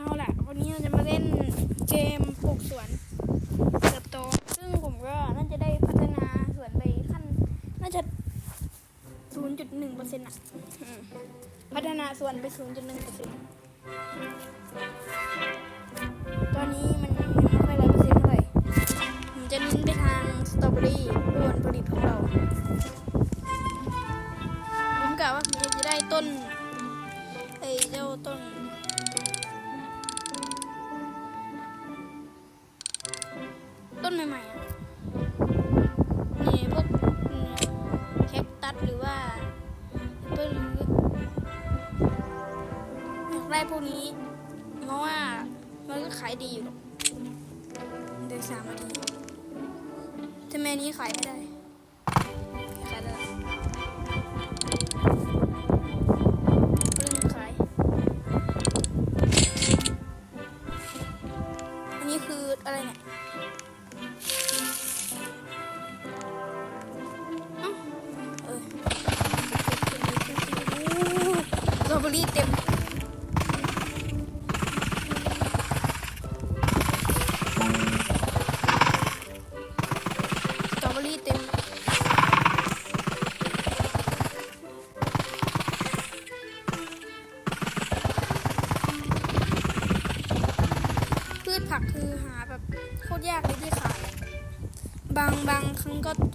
เอาล่ะ วันนี้เราจะมาเล่นเกมปลูกสวนเติบโต ซึ่งผมก็น่าจะได้พัฒนาสวนไปขั้น น่าจะ 0.1เปอร์เซ็นต์อะพัฒนาสวนไป 0.1เปอร์เซ็นต์ตอนนี้มันยังไม่ค่อยร้อยเปอร์เซ็นต์เท่าไหร่ผมจะเน้นไปทางสตรอเบอรี่เพื่อผลผลิตของเรา ผมกะว่าผมจะได้ต้น พวกนี้เพราะว่ามันก็ขายดีอยู่หรอกเดือนสามนาทีทำไมอันนี้ขายไม่ได้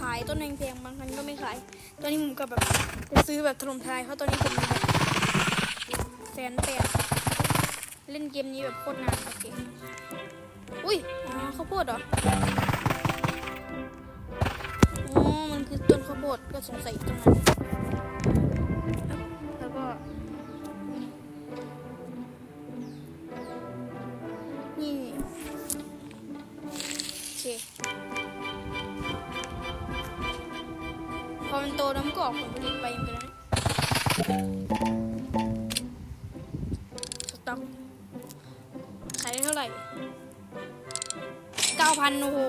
ขายต้นแพงๆบางครั้งก็ไม่ขาย ตอนนี้ผมก็แบบจะซื้อแบบถล่มทลายเพราะตอนนี้ผมแบบแสนแปดเล่นเกมนี้แบบโคตรนานโอเคอุ้ยอ๋อข้าวโพดเหรออ๋อมันคือต้นข้าวโพดก็สงสัยตรงนั้น ออกผลผลิตไปเหมือนกันนะสต็อกขายได้เท่าไหร่เก้าพันโอ้โห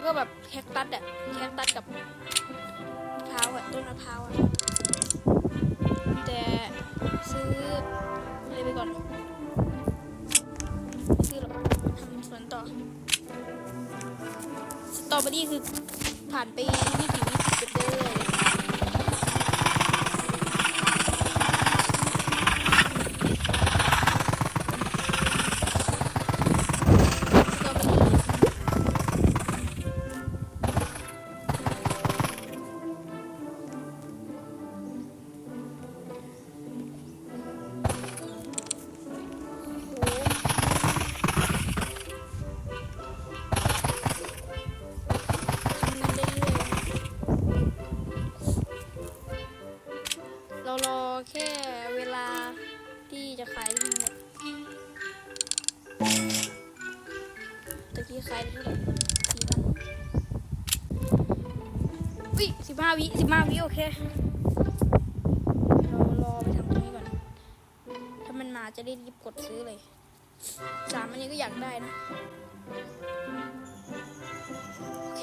แล้วก็แบบแคคตัสอะแคคตัสกับมะพร้าวอะต้นมะพร้าวอะแต่ซื้ออะไรไปก่อนซื้อหรอกทำสวนต่อสตรอเบอรี่คือผ่านไปไม่กี่ ตะกี้ขายได้เท่าไหร่สี่พันอุ้ยสิบห้าวิสิบห้าวิโอเคเรารอไปทำตรงนี้ก่อน ถ้ามันมาจะได้รีบกดซื้อเลยสามอันนี้ก็อยากได้นะ โอเค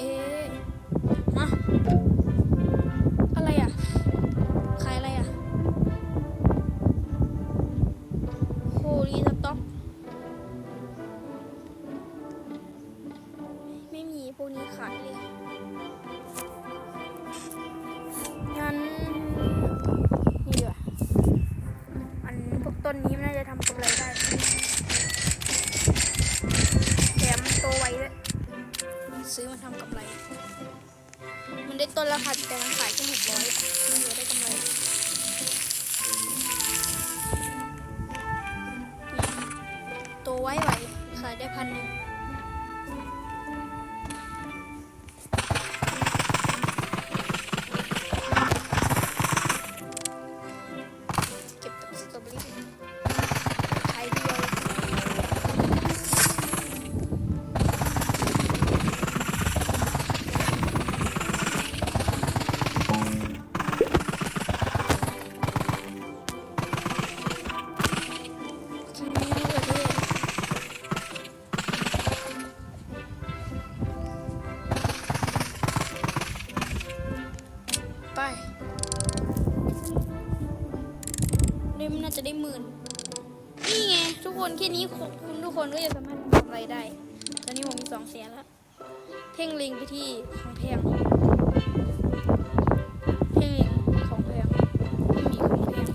ตัวไว้ไหวขายได้พันหนึ่ง ได้น่าจะได้หมื่น นี่ไง ทุกคนแค่นี้คุณทุกคนก็จะสามารถทำอะไรได้ ตอนนี้ผมมีสองแสนแล้ว เพ่งล็งไปที่ของแพงเพ่งล็งของแพงไม่มีของแพง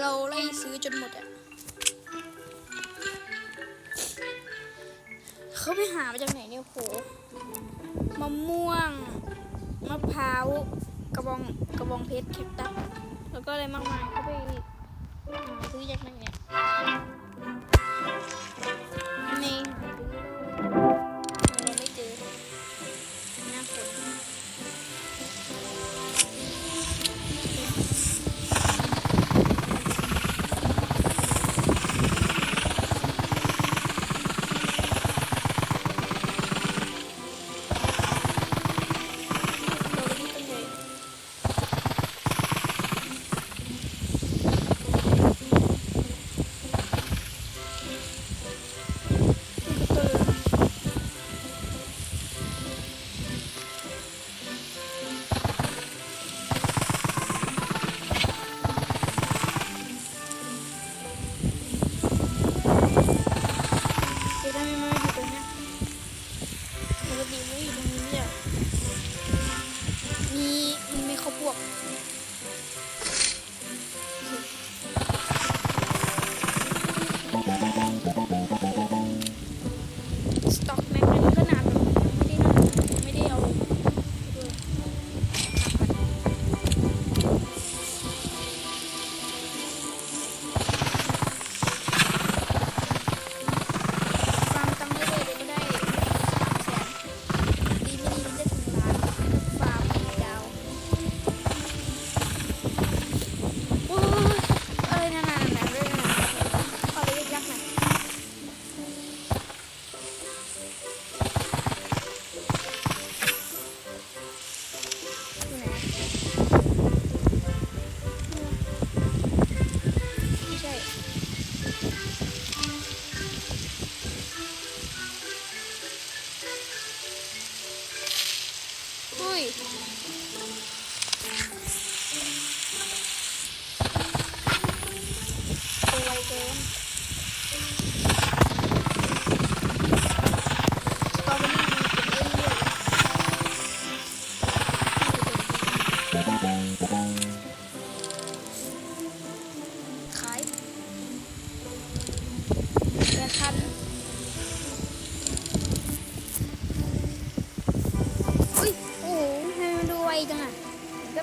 เราไล่ซื้อจนหมดอะเขาไปหามาจากไหนเนี่ยโหมะม่วง มะพร้าวกระบองกระบองเพชรแคปตัสแล้วก็อะไรมากมายเขาไปหาซื้อจากไหนเนี่ย Thank you.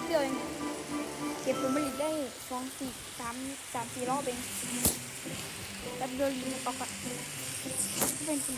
บเดียวเองเก็บผลผลิตได้สองสี่สามสามสี่รอบเองแป๊บเดียวยิงออกอะเป็นสี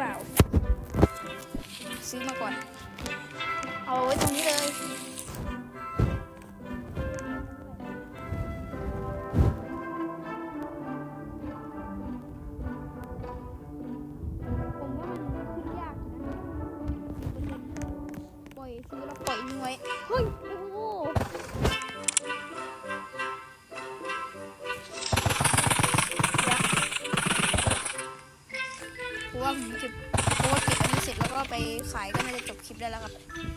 เป็นผลดีหรือเปล่า ซื้อมาก่อน เอาไว้ตรงนี้เลยผมว่ามันขึ้นยากนะปล่อยซื้อแล้วปล่อยทิ้งไว้เฮ้ย ได้แล้วครับ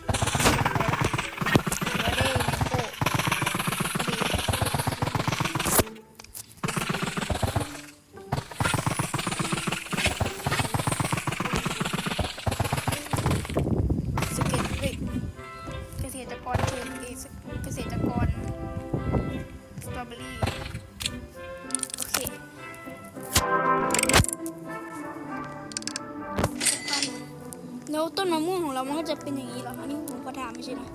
แล้วต้นมะม่วงของเรามันก็จะเป็นอย่างนี้เหรออันนี้ผมก็ถามไม่ใช่นะ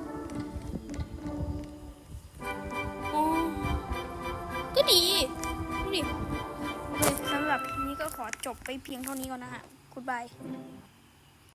อ๋อก็ดีดูดิสำหรับคลินี้ก็ขอจบไปเพียงเท่านี้ก่อนนะฮะคุณบาย